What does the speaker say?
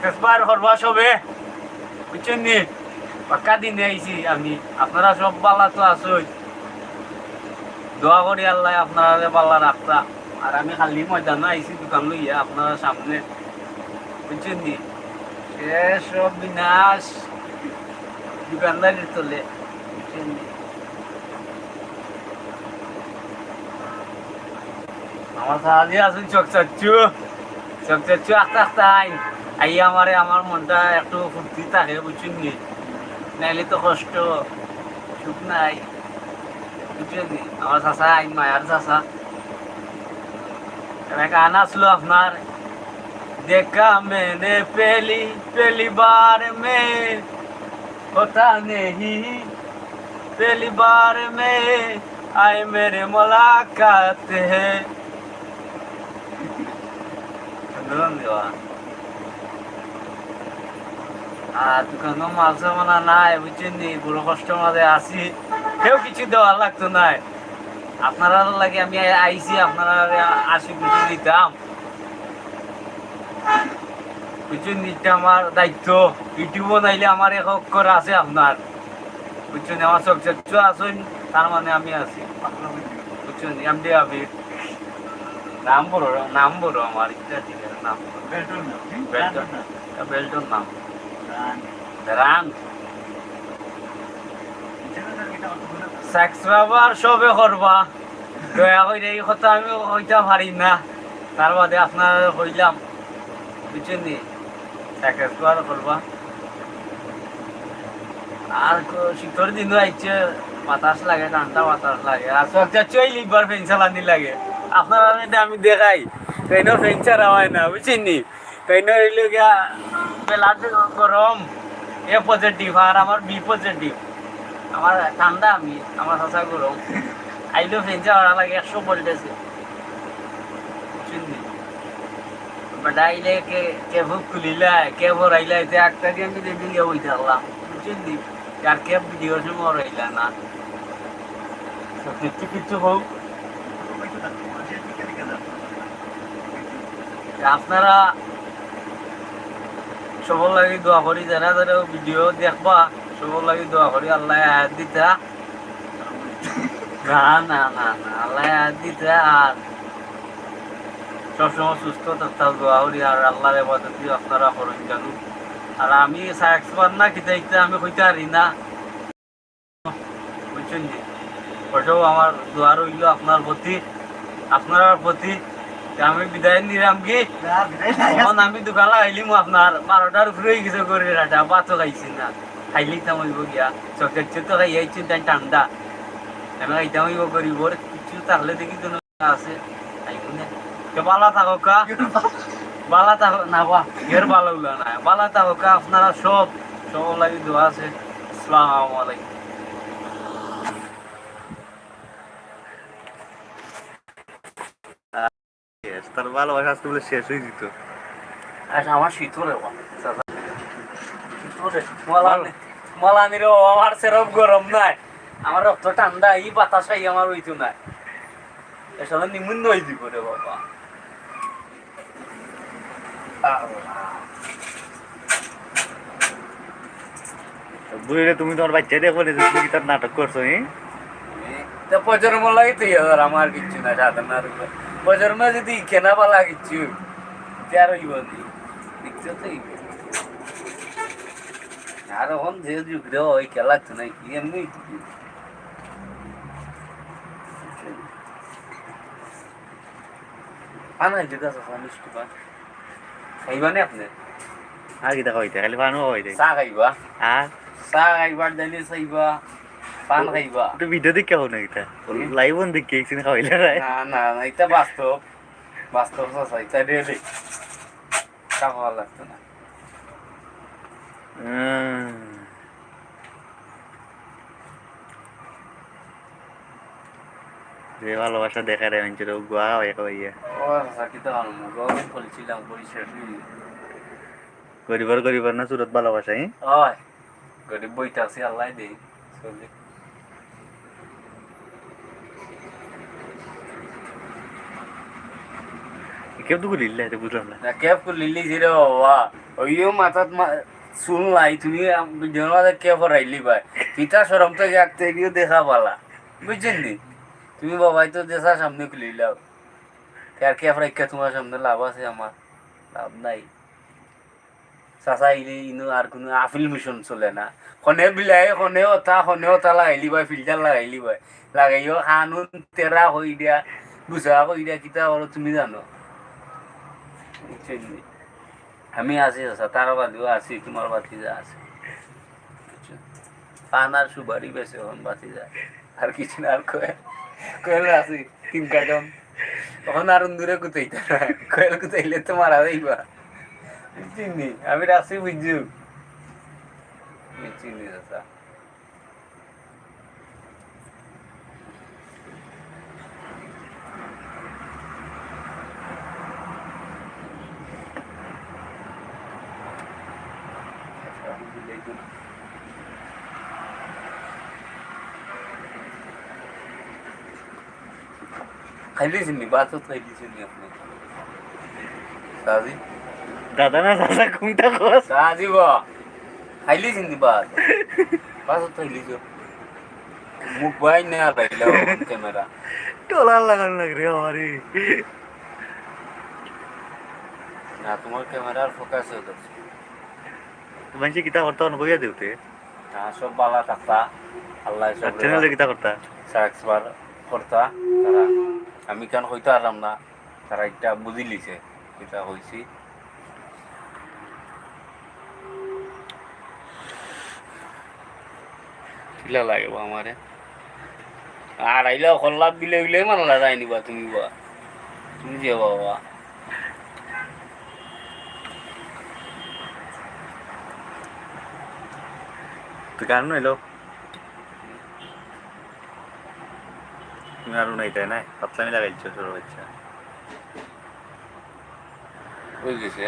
সাকসেসবার করবা সবে। বুঝছেন নি? পাক্কা দিনে আইছি আমি। আপনারা সব বালা তো আসই দোয়া করি আল্লাহ আপনারা বালা রাখতা। আর আমি খালি ময়দানে আইছি, দোকান লইয়া আপনারা সামনে। বুঝছেন নি? সব বিনাশ দোকানদারির তলে। বুঝছেন নি? আমার সাহায্যে আছেন চক চাচ্ছু চক চাচ্ছু আস্তে আস্তে আইন আই আমারে আমার মনটা একটু ফুর্তি থাকে বুঝছেন নি নাইলে তো কষ্ট সুখ নাই বুঝছেন নি আমার চাষা আইন মায়ার চাষা একটা গান আসলো আপনার देखा मैंने पहली पहली बार में होता नहीं पहली बार में आए मेरे मुलाकात है ধন্যবাদ দেওয়া আর দোকানো মাল সামানা নাই বুঝছেন নি বড় কষ্ট মাঝে আছি। কেউ কিছু দেওয়ার লাগতো নাই। আপনারা লাগে আমি আইছি আপনারা আশি কিছু দিতাম বুঝছেন আমার দায়িত্ব। ইউটিউবও নাইলে আমার এক অক্ষর আছে আপনার। বুঝছেন আমার চোখ চচ্চ আছেন তার মানে আমি আছি। বুঝছেন এমডি আবির। নাম বড় নাম বড় আমার। ইচ্ছা ঠিক আছে নাম বেল্টন। বেল্টন নাম। তার বাদে আপনার হইলাম। বুঝছেন আর আইছে, বাতাস লাগে, ঠান্ডা বাতাস লাগে। আর চই চালানি লাগে। আপনার আমি দেখাই। ট্রেনের ফেন হয় না, বুঝছেন নি? হইলে গিয়া গরম এ পজিটিভ আর আমার বি পজিটিভ আমার ঠান্ডা আমি আমার হাসা গরম আইলো চাওয়া লাগে একশো ভোল্টেজে বুঝছেন নি বেটা আইলে কে কে ভুক খুলিলা কে ভরাইলা এতে একটা দিয়ে আমি থাকলাম। আর কে ভিডিও সময় রইলা না। তো কিছু কিছু হোক আপনারা সবর লাগি দোয়া করি যারা যারা ভিডিও দেখবা সবর লাগি দোয়া করি, আল্লাহ আয়াত দিতা। না না না না, আল্লাহ আয়াত দিতা আর সবসময় সুস্থ থাকতে দোয়া করি, আর আল্লাহর এবাদত আপনারা করুন জানুন আর আমি এক্সপার্ট না, কিতা ইতা আমি কইতে পারি না। বুঝছেন ওটাও আমার দোয়া রইল আপনার প্রতি আপনার প্রতি। আমি বিদায় নিলাম কি? আমি দোকান লাগাইলি মু আপনার বারোটার উপরে করে খাইছি না। খাইলি তাম হইব গিয়া চকের তো খাই তাই ঠান্ডা আমি খাইতাম হইব করিব কিছু থাকলে দেখি আছে। বালা থাকো বালা থাকো না বা এর ভালো হলো না বালা থাকো আপনারা সব সব লাগি দোয়া আছে। আসসালামু আলাইকুম। তার ভালোবাসা আজকে বলে শেষ হয়ে যেত। আমার মালানির আমার সেরম গরম নাই। আমার রক্ত ঠান্ডা এই আমার হইতো এসব নিমুন্ন হয়ে দিব রে বাবা। বুড়িরে তুমি তোমার বাচ্চা দেখো না তুমি তার নাটক করছ হ্যাঁ তো প্রজন্ম লাগে তুই আমার কিচ্ছু না সাধারণ আর প্রজন্ম যদি কেনা পালা কিচ্ছু তার হইব দেখছ তো আর এখন যে যুগ রে ওই খেলা তো নাই কি এমনি? পানা যেটা খাইবা নে আপনি? আর কি দেখা হইতে খালি পানো হইতে চা খাইবা? আর? চা খাইবার দাইলে চাইবা। পান খাইবা তো ভিডিও দেখে হো না এটা। লাইভ অন দেখে একদিন রাই না। না না এটা বাস্তব। বাস্তব চাচা এটা রিয়েলি চা খাওয়া লাগতো না। যে ভালোবাসা দেখা রে মানুষের গুয়া হয়ে খাওয়াইয়া ও চাচা কি তো আমি গরম বলছিলাম পরিষ্কার গরিবার গরিবার না সুরত ভালোবাসা হ্যাঁ। গরিব বইটা আছে আল্লাহ দেই মাথাত পিতা দেখা পালা। তুমি আর লাভ আছে লাভ নাই। চাচা কোনো আফিল মিশন চলে না। খনে বিলাই খনে অথা খনে অথা লাগাইলি ভাই ফিল্টার লাগাইলি ভাই। লাগাইও খানুন তেরা হই দিয়া বুঝা হই দিয়া, কিতা তুমি জানো? বুঝছেন আমি আছি তার বাদিও আছি, তোমার বাতি যা আছে? পান আর সুপারি বেছে এখন বাতি আর কিছু না, আর কয়ে কয়েল আছি, তিন কার্টন। তখন আর দূরে কুতাইতে না, কয়েল কুতাইলে তো মারা যাইবা। চিনি আমি রাখছি, বুঝছু? চিনি চাচা খাইলিস নি বাত খাইলিস নি আপনি সাজি। দাদা না দাদা কোনটা কস? সাজি বা। খাইলিস নি বাত বাত খাইলিস মুখ বাই না লাইলা ক্যামেরা। টলার লাগানো লাগে রে আমারে। না তোমার ক্যামেরার ফোকাস হয়ে যাচ্ছে মানুষে কিতা করতে অনুভবিয়া দেউতে? না সব বালা থাকতা। আল্লাহ সব চ্যানেলে কিতা করতা সাকসবার করতা তারা। আমি কেন হইতে পারলাম না। তারা একটা বুঝি লিছে, এটা হয়েছি কিলা লাগে বা আমারে। আর আইলে খল্লাপ বিলে বিলে মানলা যায়নি বা তুমি বা। তুমি যে বাবা গান নইলো? তুমি আরও নাই? তাই না পাতলামি লাগাইছো ছোট বাচ্চা বুঝ গেছে